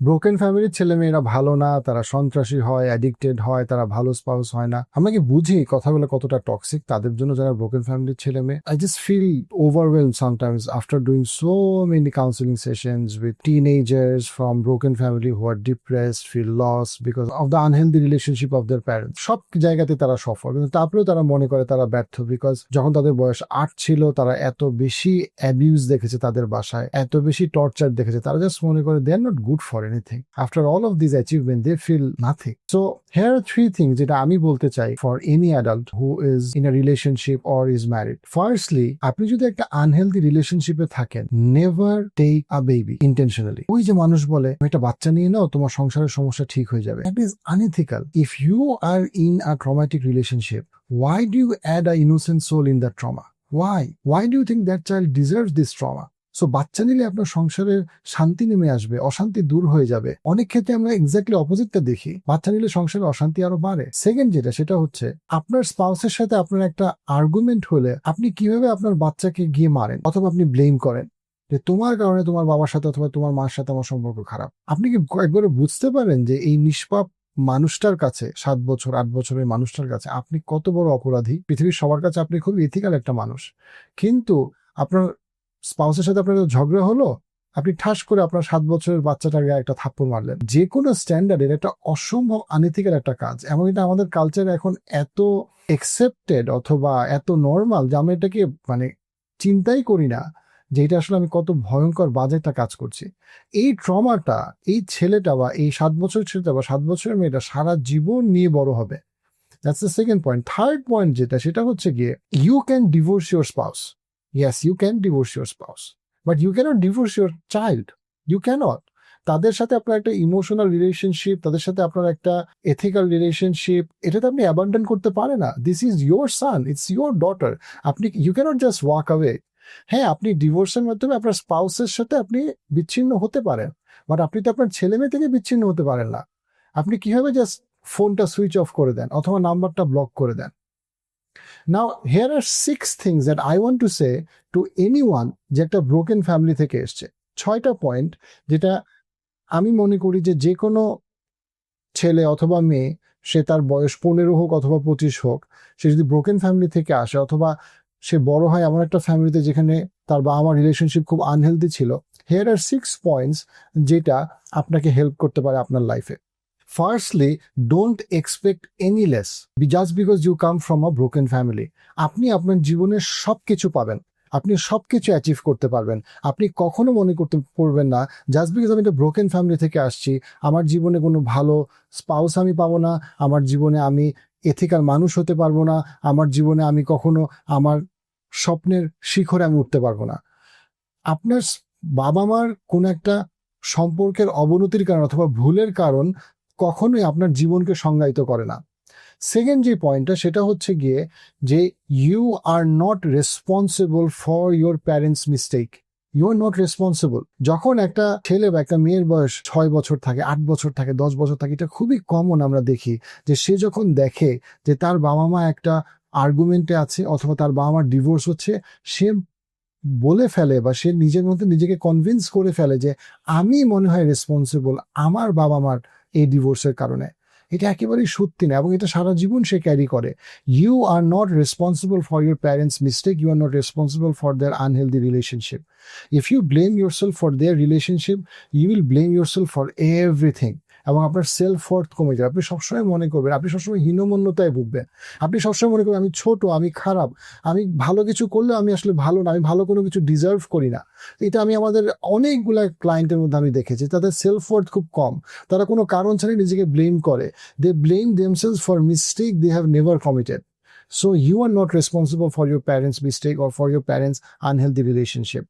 Broken ফ্যামিলির ছেলে মেয়েরা ভালো না, তারা সন্ত্রাসী হয় অ্যাডিক্টেড হয়, তারা ভালো স্পাউস হয় না। আমরা কি বুঝি কথাগুলো কতটা টক্সিক তাদের জন্য যারা ব্রোকেন ফ্যামিলির ছেলে মেয়ে I just feel ওভারওয়েল sometimes after doing so many counselling sessions with teenagers from broken family who are depressed feel loss because of the unhealthy relationship of their parents সব জায়গাতে তারা সফল, কিন্তু তারপরেও তারা মনে করে তারা ব্যর্থ বিকজ যখন তাদের বয়স আট ছিল, তারা এত বেশি অ্যাবিউজ দেখেছে তাদের বাসায়, এত বেশি টর্চার দেখেছে, তারা জাস্ট মনে করে they are not good for anything after all of this achievement they feel nothing so here are three thing যেটা আমি বলতে চাই for any adult who is in a relationship or is married firstly আপনি যদি একটা unhealthy রিলেশনশিপে থাকেন never take a baby intentionally ওই যে মানুষ বলে, "তুমি একটা বাচ্চা নিয়ে নাও, তোমার সংসারের সমস্যা ঠিক হয়ে যাবে। That is unethical if you are in a traumatic relationship why do you add a innocent soul in that trauma? Why? Why do you think that child deserves this trauma? So বাচ্চা নিলে আপনার সংসারের শান্তি নেমে আসবে, অশান্তি দূর হয়ে যাবে। অনেক ক্ষেত্রে আমরা এক্স্যাক্টলি অপোজিটটা দেখি। বাচ্চা নিলে সংসারে অশান্তি আরও বাড়ে। সেকেন্ড যেটা, সেটা হচ্ছে আপনার স্পাউসের সাথে আপনার একটা আর্গুমেন্ট হলে আপনি কীভাবে আপনার বাচ্চাকে গিয়ে মারেন অথবা আপনি ব্লেম করেন? যে তোমার কারণে তোমার বাবার সাথে অথবা তোমার মার সাথে আমার সম্পর্ক খারাপ। আপনি কি একবারে বুঝতে পারেন যে এই নিষ্পাপ মানুষটার কাছে, সাত বছর, আট বছরের মানুষটার কাছে আপনি কত বড় অপরাধী? পৃথিবীর সবার কাছে আপনি খুব ইথিক্যাল একটা মানুষ। কিন্তু আপনার স্পাউসের সাথে আপনার ঝগড়া হলো, আপনি ঠাস করে আপনার সাত বছরের বাচ্চাটাকে একটা থাপ্পড় মারলেন। যে কোনো স্ট্যান্ডার্ডের একটা অসম্ভব আনইথিক্যাল একটা কাজ। এমন এটা আমাদের কালচার এখন এত একসেপ্টেড অথবা এত নর্মাল যে আমরা এটাকে মানে চিন্তাই করি না যে এটা আসলে আমি কত ভয়ঙ্কর, বাজে একটা কাজ করছি। এই ট্রমাটা এই ছেলেটা বা এই সাত বছরের ছেলেটা বা সাত বছরের মেয়েটা সারা জীবন নিয়ে বড় হবে। That's the second point third point যেটা, সেটা হচ্ছে গিয়ে you can divorce your spouse yes you can divorce your spouse but you can't divorce your child you can't তাদের সাথে আপনার একটা ইমোশনাল রিলেশনশিপ তাদের সাথে আপনার একটা এথিক্যাল রিলেশনশিপ এটা তো আপনি অ্যাবান্ডন করতে পারে না। This is your son it's your daughter আপনি you can't just walk away হ্যাঁ আপনি ডিভোর্সের মাধ্যমে আপনার স্পাউসের সাথে আপনি বিচ্ছিন্ন হতে পারেন বাট আপনি তো আপনার ছেলে মেয়ে থেকে বিচ্ছিন্ন হতে পারেন না। আপনি কীভাবে জাস্ট ফোনটা সুইচ অফ করে দেন, অথবা নাম্বারটা ব্লক করে দেন? Now here are six things that I want to say to anyone যে একটা ব্রোকেন ফ্যামিলি থেকে এসছে। ছয়টা পয়েন্ট যেটা আমি মনে করি যে যে কোনো ছেলে অথবা মেয়ে, সে তার বয়স পনেরো হোক অথবা পঁচিশ হোক, সে যদি ব্রোকেন ফ্যামিলি থেকে আসে অথবা সে বড় হয় এমন একটা ফ্যামিলিতে যেখানে তার বাবা মার রিলেশনশিপ খুব আনহেলদি ছিল। হেয়ার আর সিক্স পয়েন্টস যেটা আপনাকে হেল্প করতে পারে আপনার লাইফে firstly don't expect any less just because you come from a broken family আপনি আপনার জীবনে সব কিছু পাবেন। আপনি সব কিছু অ্যাচিভ করতে পারবেন। আপনি কখনো মনে করতে পারবেন না জাস্ট বিকজ আমি একটা ব্রোকেন ফ্যামিলি থেকে আসছি, আমার জীবনে কোনো ভালো স্পাউস আমি পাবো না, আমার জীবনে আমি এথিক্যাল মানুষ হতে পারব না, আমার জীবনে আমি কখনো আমার স্বপ্নের শিখরে আমি উঠতে পারব না। আপনার বাবা মার কোন একটা সম্পর্কের অবনতির কারণ অথবা ভুলের কারণ কখনোই আপনার জীবনকে সংজ্ঞায়িত করে না। সেকেন্ড যে পয়েন্টটা সেটা হচ্ছে গিয়ে যে you are not responsible for your parents mistake you are not responsible যখন একটা ছেলে বা একটা মেয়ের বয়স ছয় বছর থাকে, আট বছর থাকে, দশ বছর থাকে, এটা খুবই কমন আমরা দেখি যে সে যখন দেখে যে তার বাবা মা একটা আর্গুমেন্টে আছে অথবা তার বাবা মার ডিভোর্স হচ্ছে, সে বলে ফেলে বা সে নিজের মধ্যে নিজেকে কনভিন্স করে ফেলে যে আমি মনে হয় রেসপন্সিবল আমার বাবা মার এই ডিভোর্সের কারণে। এটা একেবারেই সত্যি না এবং এটা সারা জীবন সে ক্যারি করে। You are not responsible for your parents mistake you are not responsible for their unhealthy relationship if you blame yourself for their relationship you will blame yourself for everything এবং আপনার সেলফ ওয়ার্থ কমে যাবে। আপনি সবসময় মনে করবেন, আপনি সবসময় হীনমন্যতায় ভুগবেন। আপনি সবসময় মনে করবেন, আমি ছোট, আমি খারাপ, আমি ভালো কিছু করলে আমি আসলে ভালো না, আমি ভালো কোনো কিছু ডিজার্ভ করি না। এটা আমি আমাদের অনেকগুলা ক্লায়েন্টের মধ্যে আমি দেখেছি, তাদের সেলফ ওয়ার্থ খুব কম। তারা কোনো কারণ ছাড়াই নিজেকে ব্লেম করে। They blame themselves for mistake they have never committed so you are not responsible for your parents mistake or for your parents unhealthy relationship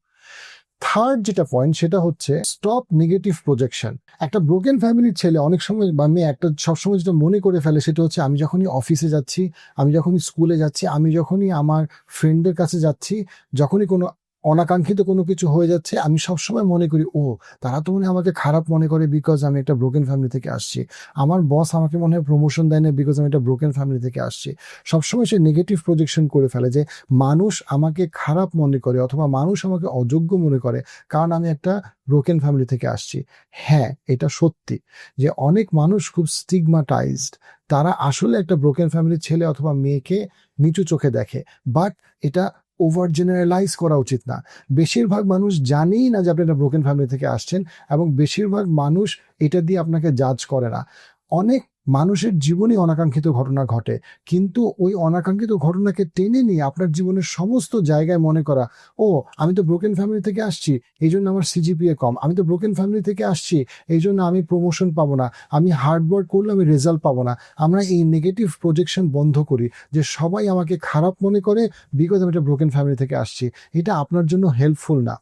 third যেটা পয়েন্ট সেটা হচ্ছে স্টপ নেগেটিভ প্রজেকশন একটা ব্রোকেন ফ্যামিলির ছেলে অনেক সময় বা মেয়ে একটা সবসময় যেটা মনে করে ফেলে সেটা হচ্ছে আমি যখনই অফিসে যাচ্ছি, আমি যখনই স্কুলে যাচ্ছি, আমি যখনই আমার ফ্রেন্ডের কাছে যাচ্ছি, যখনই কোনো অনাকাঙ্ক্ষিত কোনো কিছু হয়ে যাচ্ছে, আমি সবসময় মনে করি, ও, তারা তো মনে আমাকে খারাপ মনে করে বিকজ আমি একটা ব্রোকেন ফ্যামিলি থেকে আসছি। আমার বস আমাকে মনে হয় প্রমোশন দেয় না বিকজ আমি একটা ব্রোকেন ফ্যামিলি থেকে আসছি। সবসময় সে নেগেটিভ প্রজেকশন করে ফেলে যে, মানুষ আমাকে খারাপ মনে করে অথবা মানুষ আমাকে অযোগ্য মনে করে কারণ আমি একটা ব্রোকেন ফ্যামিলি থেকে আসছি। হ্যাঁ এটা সত্যি যে অনেক মানুষ খুব স্টিগমাটাইজড তারা আসলে একটা ব্রোকেন ফ্যামিলির ছেলে অথবা মেয়েকে নিচু চোখে দেখে বাট এটা ওভার জেনারেলাইজ করা উচিত না। বেশিরভাগ মানুষ জানেই না যে আপনি একটা ব্রোকেন ফ্যামিলি থেকে আসছেন এবং বেশিরভাগ মানুষ এটা দিয়ে আপনাকে জাজ করে না। অনেক মানুষের জীবনে অনাকাঙ্ক্ষিত ঘটনা ঘটে, কিন্তু ওই অনাকাঙ্ক্ষিত ঘটনাকে টেনে নিয়ে আপনার জীবনের সমস্ত জায়গায় মনে করা, ও, আমি তো ব্রোকেন ফ্যামিলি থেকে আসছি, এই জন্য আমার সিজিপিএ কম। আমি তো ব্রোকেন ফ্যামিলি থেকে আসছি, এই জন্য আমি প্রমোশন পাবো না। আমি হার্ডওয়ার্ক করলে আমি রেজাল্ট পাবো না। আমরা এই নেগেটিভ প্রজেকশন বন্ধ করি যে সবাই আমাকে খারাপ মনে করে বিকজ আমি একটা ব্রোকেন ফ্যামিলি থেকে আসছি। এটা আপনার জন্য হেল্পফুল না।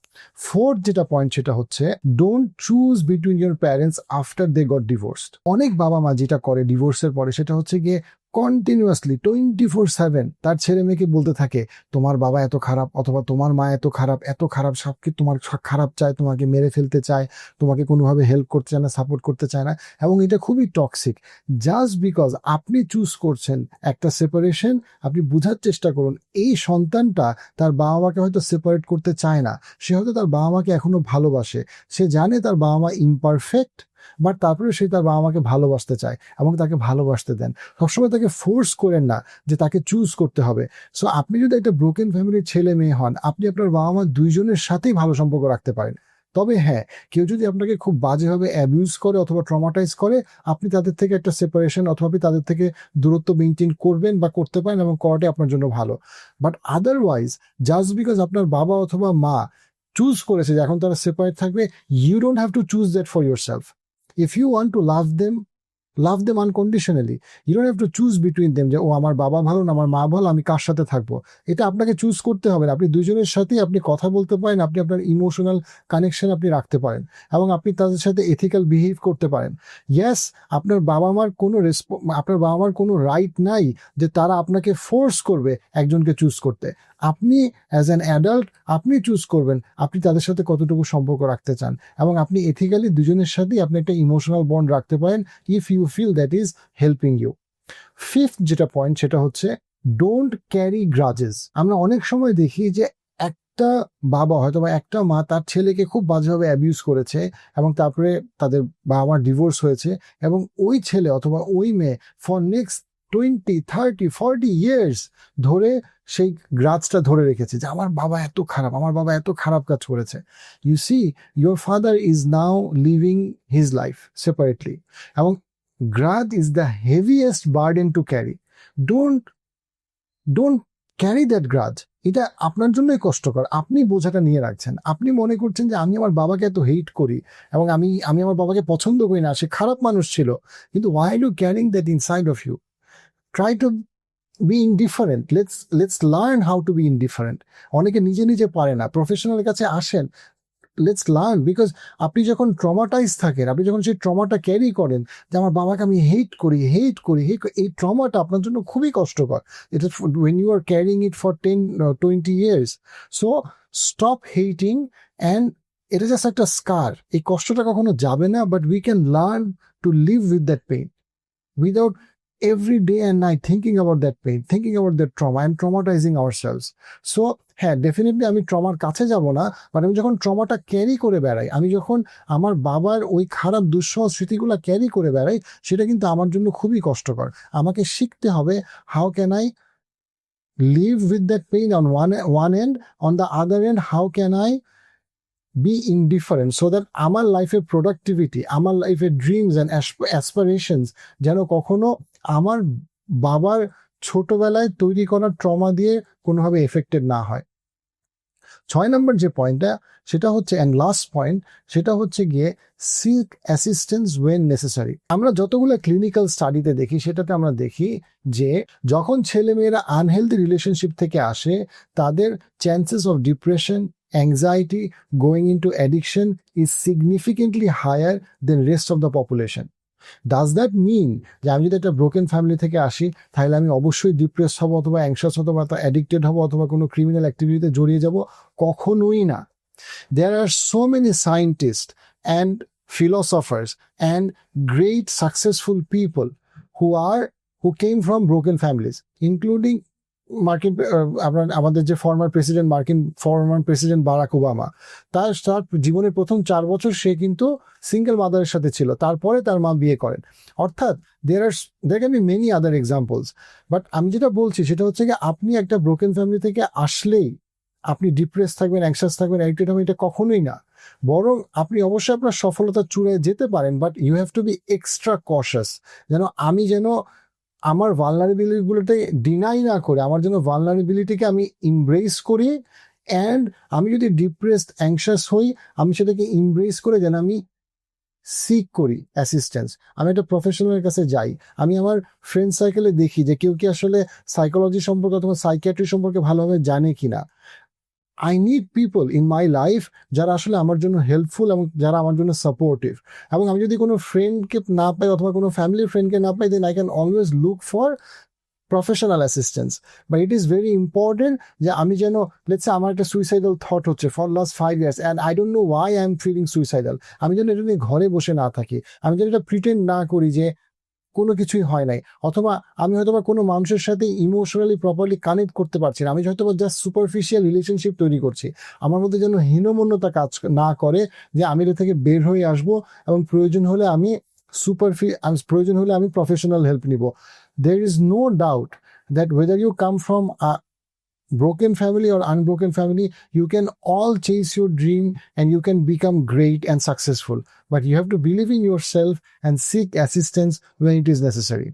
ফোর্থ যেটা পয়েন্ট সেটা হচ্ছে don't choose between your parents after they got divorced অনেক বাবা মা যেটা করে ডিভোর্সের পরে, সেটা হচ্ছে গিয়ে কন্টিনিউয়াসলি টোয়েন্টি ফোর সেভেন তার ছেলে মেয়েকে বলতে থাকে, তোমার বাবা এত খারাপ অথবা তোমার মা এত খারাপ এত খারাপ সব কি তোমার খারাপ চায়, তোমাকে মেরে ফেলতে চায়, তোমাকে কোনোভাবে হেল্প করতে চায় না সাপোর্ট করতে চায় না। এবং এটা খুবই টক্সিক জাস্ট বিকজ আপনি চুজ করছেন একটা সেপারেশন আপনি বোঝার চেষ্টা করুন, এই সন্তানটা তার বাবা মাকে হয়তো সেপারেট করতে চায় না। সে হয়তো তার বাবা মাকে এখনও ভালোবাসে। সে জানে তার বাবা মা ইমপারফেক্ট বাট তারপরে সে তার বাবা মাকে ভালোবাসতে চায় এবং তাকে ভালোবাসতে দেন। সবসময় তাকে ফোর্স করেন না যে তাকে চুজ করতে হবে। সো আপনি যদি একটা ব্রোকেন ফ্যামিলির ছেলে মেয়ে হন, আপনি আপনার বাবা মা দুইজনের সাথেই ভালো সম্পর্ক রাখতে পারেন। তবে হ্যাঁ কেউ যদি আপনাকে খুব বাজেভাবে অ্যাবিউজ করে অথবা ট্রমাটাইজ করে, আপনি তাদের থেকে একটা সেপারেশন অথবা আপনি তাদের থেকে দূরত্ব মেনটেন করবেন বা করতে পারেন এবং করাটাই আপনার জন্য ভালো। বাট আদারওয়াইজ জাস্ট বিকজ আপনার বাবা অথবা মা চুজ করেছে যে এখন তারা সেপারেট থাকবে you don't have to choose that for yourself if you want to love them love them unconditionally you don't have to choose between them যে, ও আমার বাবা ভালো না, আমার মা ভালো, আমি কার সাথে থাকব? এটা আপনাকে চুজ করতে হবে না। আপনি দুজনের সাথেই আপনি কথা বলতে পারেন, আপনি আপনার ইমোশনাল কানেকশন আপনি রাখতে পারেন এবং আপনি তাদের সাথে এথিক্যাল বিহেভ করতে পারেন। ইয়েস আপনার বাবা মার কোনো রেসপ আপনার বাবা মার কোনো রাইট নাই যে তারা আপনাকে ফোর্স করবে একজনকে চুজ করতে। আপনি অ্যাজ অ্যান অ্যাডাল্ট আপনি চুজ করবেন আপনি তাদের সাথে কতটুকু সম্পর্ক রাখতে চান। এবং আপনি এথিক্যালি দুজনের সাথেই আপনি একটা ইমোশনাল বন্ড রাখতে পারেন if you feel that is helping you fifth যেটা পয়েন্ট সেটা হচ্ছে ডোন্ট ক্যারি গ্রাজেস আমরা অনেক সময় দেখি যে একটা বাবা হয়তো বা একটা মা তার ছেলেকে খুব বাজেভাবে অ্যাবিউজ করেছে এবং তারপরে তাদের বাবা মার ডিভোর্স হয়েছে এবং ওই ছেলে অথবা ওই মেয়ে for next twenty thirty forty years ধরে সেই গ্রাজটা ধরে রেখেছে যে আমার বাবা এত খারাপ, আমার বাবা এত খারাপ কাজ করেছে। You see your father is now living his life separately এবং grudge is the heaviest burden to carry don't don't carry that grudge. এটা আপনার জন্যই কষ্টকর। আপনি বোঝাটা নিয়ে রাখছেন। আপনি মনে করছেন যে আমি আমার বাবাকে এত হেট করি এবং আমি আমি আমার বাবাকে পছন্দ করি না। সে খারাপ মানুষ ছিল। কিন্তু why you carrying that inside of you try to be indifferent let's let's learn how to be indifferent অনেকে নিজে নিজে পারে না। প্রফেশনালের কাছে আসেন। লেটস লার্ন বিকজ আপনি যখন ট্রমাটাইজ থাকেন, আপনি যখন সেই ট্রমাটা ক্যারি করেন, যে আমার বাবাকে আমি হেট করি হেট করি হেট এই ট্রমাটা আপনার জন্য খুবই কষ্টকর। এটা when you are carrying it for ten twenty years so stop hating and এটা জাস্ট একটা স্কার এই কষ্টটা কখনো যাবে না but we can learn to live with that pain without every day and night thinking about that pain, thinking about that trauma and traumatizing ourselves. So হ্যাঁ definitely আমি ট্রমার কাছে যাব না বাট আমি যখন ট্রমাটা ক্যারি করে বেড়াই আমি যখন আমার বাবার ওই খারাপ দুঃসহ স্মৃতিগুলো ক্যারি করে বেড়াই সেটা কিন্তু আমার জন্য খুবই কষ্টকর আমাকে শিখতে হবে how can I live with that pain on one one end on the other end how can I be indifferent so that আমার লাইফের প্রোডাক্টিভিটি আমার লাইফের ড্রিমস অ্যান্ড অ্যাসপারেশনস যেন কখনো আমার বাবার ছোটবেলায় তৈরি করা ট্রমা দিয়ে কোনোভাবে এফেক্টেড না হয়। ছয় নম্বর যে পয়েন্টটা, সেটা হচ্ছে অ্যান্ড লাস্ট পয়েন্ট সেটা হচ্ছে গিয়ে সিল্ক অ্যাসিস্ট্যান্স ওয়েন নেসেসারি আমরা যতগুলো ক্লিনিক্যাল স্টাডিতে দেখি, সেটাতে আমরা দেখি যে যখন ছেলেমেয়েরা আনহেলদি রিলেশনশিপ থেকে আসে, তাদের chances of depression anxiety, going into addiction is significantly higher than rest of the population does that mean যে আমি যদি একটা ব্রোকেন ফ্যামিলি থেকে আসি, তাহলে আমি অবশ্যই ডিপ্রেস হব অথবা অ্যাংশাস হতো অথবা অ্যাডিক্টেড হব অথবা কোনো ক্রিমিনাল অ্যাক্টিভিটিতে জড়িয়ে যাব? কখনোই না। There are so many scientist and philosophers and great successful people who are, who came from broken families, including মার্কিন আপনার, আমাদের যে ফর্মার প্রেসিডেন্ট মার্কিন ফর্মার প্রেসিডেন্ট বারাক ওবামা, তার তার জীবনের প্রথম চার বছর সে কিন্তু সিঙ্গেল মাদারের সাথে ছিল। তারপরে তার মা বিয়ে করেন। অর্থাৎ there are there can be many other examples but আমি যেটা বলছি সেটা হচ্ছে কি আপনি একটা ব্রোকেন ফ্যামিলি থেকে আসলেই আপনি ডিপ্রেস থাকবেন অ্যাংশাস থাকবেন অ্যাডিক্টেড হবেন, এটা কখনোই না। বরং আপনি অবশ্যই আপনার সফলতা চূড়ায় যেতে পারেন but you have to be extra cautious যেন আমি যেন আমার ভালনারেবিলিটিগুলোতে ডিনাই না করে, আমার জন্য ভালনারেবিলিটিকে আমি ইমব্রেস করি অ্যান্ড আমি যদি ডিপ্রেসড অ্যাংশাস হই, আমি সেটাকে ইমব্রেস করে যেন আমি সিক করি অ্যাসিস্ট্যান্স আমি একটা প্রফেশনালের কাছে যাই, আমি আমার ফ্রেন্ড সার্কেলে দেখি যে কেউ কি আসলে সাইকোলজি সম্পর্কে অথবা সাইকিয়াট্রি সম্পর্কে ভালোভাবে জানে কিনা। I need people in my life যারা আসলে আমার জন্য হেল্পফুল এবং যারা আমার জন্য সাপোর্টিভ এবং আমি যদি কোনো ফ্রেন্ডকে না পাই অথবা কোনো ফ্যামিলি ফ্রেন্ডকে না পাই then I can always look for professional assistance but it is very important যে আমি যেন লেটসে আমার একটা সুইসাইডাল থট হচ্ছে for last five years and I don't know why I am feeling suicidal আমি যেন এটা নিয়ে ঘরে বসে না থাকি। আমি যেন এটা প্রিটেন্ড না করি যে কোনো কিছুই হয় নাই। অথবা আমি হয়তো কোনো মানুষের সাথে ইমোশনালি প্রপারলি কানেক্ট করতে পারছি না। আমি হয়তো বা জাস্ট সুপারফিশিয়াল রিলেশনশিপ তৈরি করছি, আমার মধ্যে যেন হীনমন্যতা কাজ না করে যে আমি এটা থেকে বের হয়ে আসব এবং প্রয়োজন হলে আমি সুপারফি প্রয়োজন হলে আমি প্রফেশনাল হেল্প নিব। There is no doubt that whether you come from a broken family or unbroken family you can all chase your dream and you can become great and successful. But you have to believe in yourself and seek assistance when it is necessary